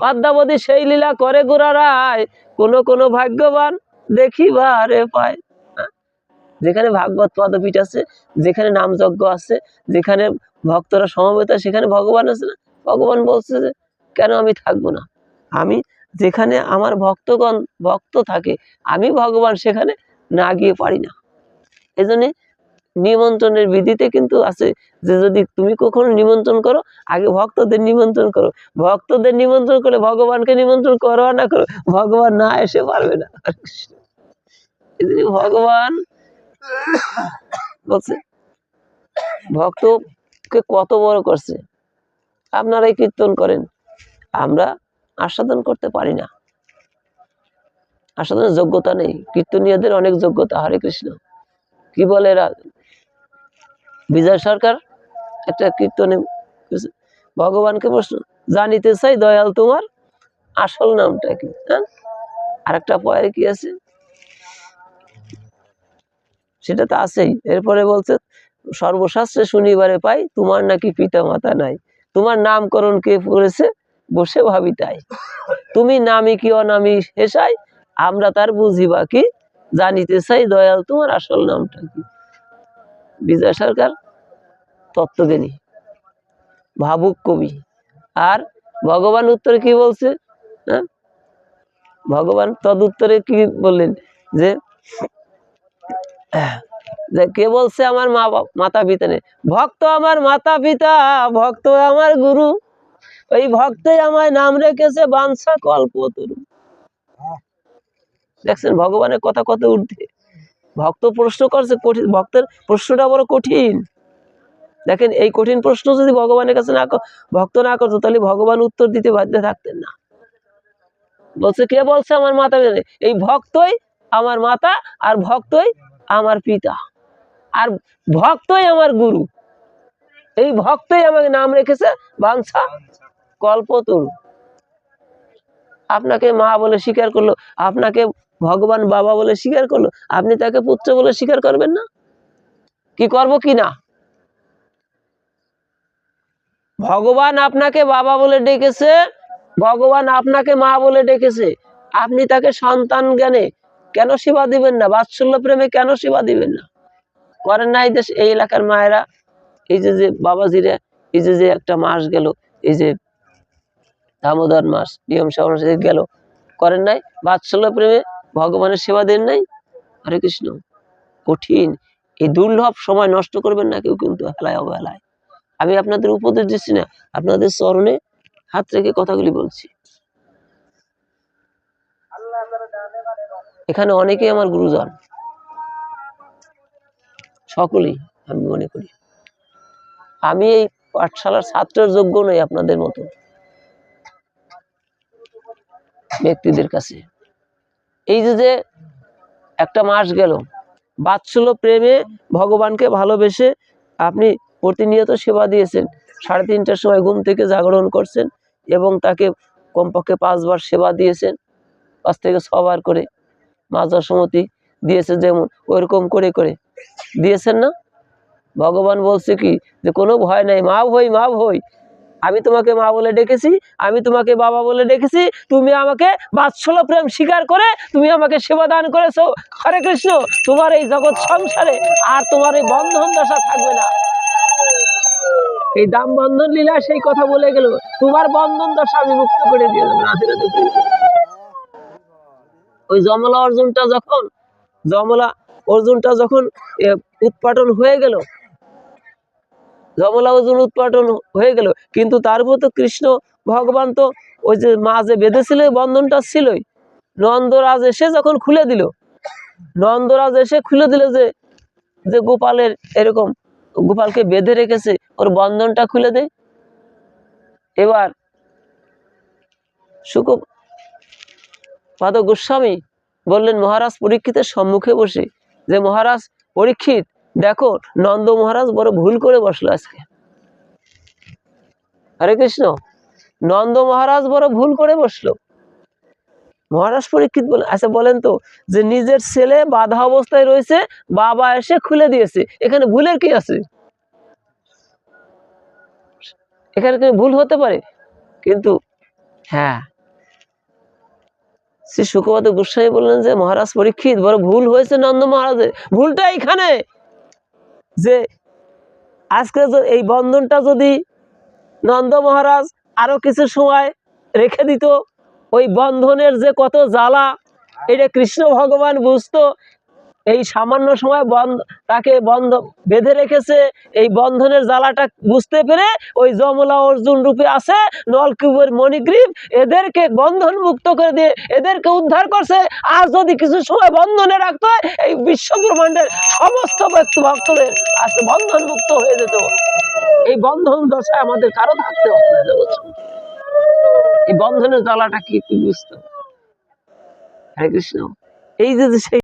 পদ্মাবতী সেই লীলা করে গোড়ারায় কোন কোন ভাগ্যবান দেখিবারে পায়? যেখানে ভাগবত পদপীঠ আছে, যেখানে নামযজ্ঞ আছে, যেখানে ভক্তরা সমবেত, সেখানে ভগবান আছে না? ভগবান বলছে যে, কেন আমি থাকব না? আমি যেখানে আমার ভক্তগণ, ভক্ত থাকে, আমি ভগবান, সেখানে না গিয়ে পারি না। এই জন্যে নিমন্ত্রণের বিধিতে কিন্তু আছে যে যদি তুমি কখনো নিমন্ত্রণ করো, আগে ভক্তদের নিমন্ত্রণ করো। ভক্তদের নিমন্ত্রণ করে ভগবানকে নিমন্ত্রণ করো না করো? ভগবান না এসে পারবে না। ভগবান বলছে, ভক্তকে কত বড় করছে? আপনারাই কীর্তন করেন। আমরা আস্বাদন করতে পারি না। আস্বাদনের যোগ্যতা নেই। কীর্তনীয়দের অনেক যোগ্যতা। হরে কৃষ্ণ। কি বলে এরা? বিজয় সরকার একটা কীর্তনে ভগবানকে প্রশ্ন, জানিতে চাই দয়াল তোমার আসল নামটা কি? হ্যাঁ? আরেকটা পয়ের কি আছে? সেটা তো আছেই। এরপরে বলছে, সর্বশাস্ত্রে শনিবারে পাই, তোমার নাকি পিতা মাতা নাই। তোমার নামকরণ কে করেছে? বসে ভাবি তাই। তুমি নামি কি অনামি হেসাই, আমরা তার বুঝিবা কি? জানিতে চাই দয়াল তোমার আসল নামটা কি? বিজয় সরকার তত্ত্বজ্ঞানী ভাবুক কবি। আর ভগবান উত্তরে কি বলছে হ্যাঁ? ভগবান তদুত্তরে কি বললেন যে কে বলছে আমার মা মাতা পিতা নেই। ভক্ত আমার মাতা পিতা ভক্ত আমার গুরু। ওই ভক্তই আমায় নাম রেখেছে বাঞ্ছা কল্পতরু। দেখছেন ভগবানের কথা কত ঊর্ধ্বে। ভক্ত প্রশ্ন করছে কঠিন, ভক্তের প্রশ্নটা বড় কঠিন। দেখেন, এই কঠিন প্রশ্ন যদি ভগবানের কাছে না ভক্ত না করতো, তাহলে ভগবান উত্তর দিতে বাধ্য থাকতেন না। বলছে, কে বলছে আমার মাতা এই ভক্তই আমার মাতা আর ভক্তই আমার পিতা। আর ভক্তই আমার গুরু। এই ভক্তই আমাকে নাম রেখেছে বাঞ্ছা কল্পতরু। আপনাকে মা বলে স্বীকার করল, আপনাকে ভগবান বাবা বলে স্বীকার করল, আপনি তাকে পুত্র বলে স্বীকার করবেন না? কি করব কি না? ভগবান আপনাকে বাবা বলে ডেকেছে, ভগবান আপনাকে মা বলে ডেকেছে। আপনি তাকে সন্তান জ্ঞানে কেন সেবা দিবেন না? বাৎসল্য প্রেমে কেন সেবা দিবেন না? করেন না এই দেশ, এই এলাকার মায়েরা। এই যে যে বাবাজিরা, এই যে যে একটা মাস গেল, এই যে দামোদর মাস, নিয়ম এই গেল, করেন নাই? বাৎসল্য প্রেমে ভগবানের সেবা দেন নাই? হরে কৃষ্ণ। কঠিন। এই দুর্লভ সময় নষ্ট করবেন না কেউ কিন্তু, হেলায় অবহেলায়। আমি আপনাদের উপদেশ দিচ্ছি না, আপনাদের চরণে হাত রেখে কথাগুলি বলছি। এখানে অনেকেই আমার গুরুজন। সকলেই, আমি মনে করি। আমি এই পাঠশালার ছাত্রের যোগ্য নই আপনাদের মতো। ব্যক্তিদের কাছে। এই যে যে একটা মাস গেল, বাৎসল্য প্রেমে ভগবানকে ভালোবেসে আপনি প্রতিনিয়ত সেবা দিয়েছেন, সাড়ে তিনটার সময় ঘুম থেকে জাগরণ করছেন এবং তাকে কমপক্ষে পাঁচবার সেবা দিয়েছেন, পাঁচ থেকে ছবার করে মা সমতি দিয়েছে যেমন, ওইরকম করে করে। দিয়েছেন না? ভগবান বলছে কি যে কোনো ভয় নাই মা ভই মা ভই আমি তোমাকে মা বলে ডেকেছি, আমি তোমাকে বাবা বলে ডেকেছি, তুমি আমাকে বাৎসল্য প্রেম স্বীকার করে তুমি আমাকে সেবা দান করেছ। হরে কৃষ্ণ, তোমার এই জগৎ সংসারে আর তোমার এই বন্ধন দশা থাকবে না। এই দাম বন্ধন লীলা সেই কথা বলে গেল, তোমার বন্ধন দশা আমি মুক্ত করে দিয়ে ওই জমলা অর্জুনটা যখন জমলা অর্জুনটা যখন উৎপাটন হয়ে গেল অর্জুন উৎপাটন হয়ে গেল। কিন্তু তার উপর তো কৃষ্ণ ভগবান তো ওই যে মা যে বেঁধেছিল বন্ধনটা ছিলই। নন্দরাজ এসে যখন খুলে দিল, নন্দরাজ এসে খুলে দিল যে যে গোপালের এরকম গোপালকে বেঁধে রেখেছে, ওর বন্ধনটা খুলে দেয় এবার সুক পাদ গোস্বামী বললেন, মহারাজ পরীক্ষিতের সম্মুখে বসে। যে মহারাজ পরীক্ষিত দেখো, নন্দ মহারাজ বড় ভুল করে বসল আজকে। হরে কৃষ্ণ, নন্দ মহারাজ বড় ভুল করে বসল। মহারাজ পরীক্ষিত বলে আচ্ছা বলেন তো, যে নিজের ছেলে বাধা অবস্থায় রয়েছে, বাবা এসে খুলে দিয়েছে, এখানে ভুলের কি আছে? এখানে কি ভুল হতে পারে? কিন্তু হ্যাঁ। শ্রী সুখপাত গোস্বামী বললেন যে, মহারাজ পরীক্ষিত, বড় ভুল হয়েছে নন্দ মহারাজের, ভুলটা এইখানে যে আজকে এই বন্ধনটা যদি নন্দ মহারাজ আরও কিছু সময় রেখে দিত, ওই বন্ধনের যে কত জ্বালা, এটা কৃষ্ণ ভগবান বুঝতো এই সামান্য সময় বন্ধ, তাকে বন্ধ, বেঁধে রেখেছে। এই বন্ধনের জ্বালাটা বুঝতে পেরে ওই যমলা অর্জুন রূপে আছে নলকুবের মণিগ্রীব। এদেরকে বন্ধন মুক্ত করে দিয়ে এদেরকে উদ্ধার করছে। আর যদি কিছু সময় বন্ধনে রাখতো এই বিশ্ব ব্রহ্মাণ্ডের সমস্ত ব্যক্তি ভক্তদের আজকে বন্ধন মুক্ত হয়ে যেত। এই বন্ধন দশায় আমাদের কারও থাকতে হবে এই বন্ধনের জ্বালাটা কি বুঝতো হরে কৃষ্ণ। এই যে সেই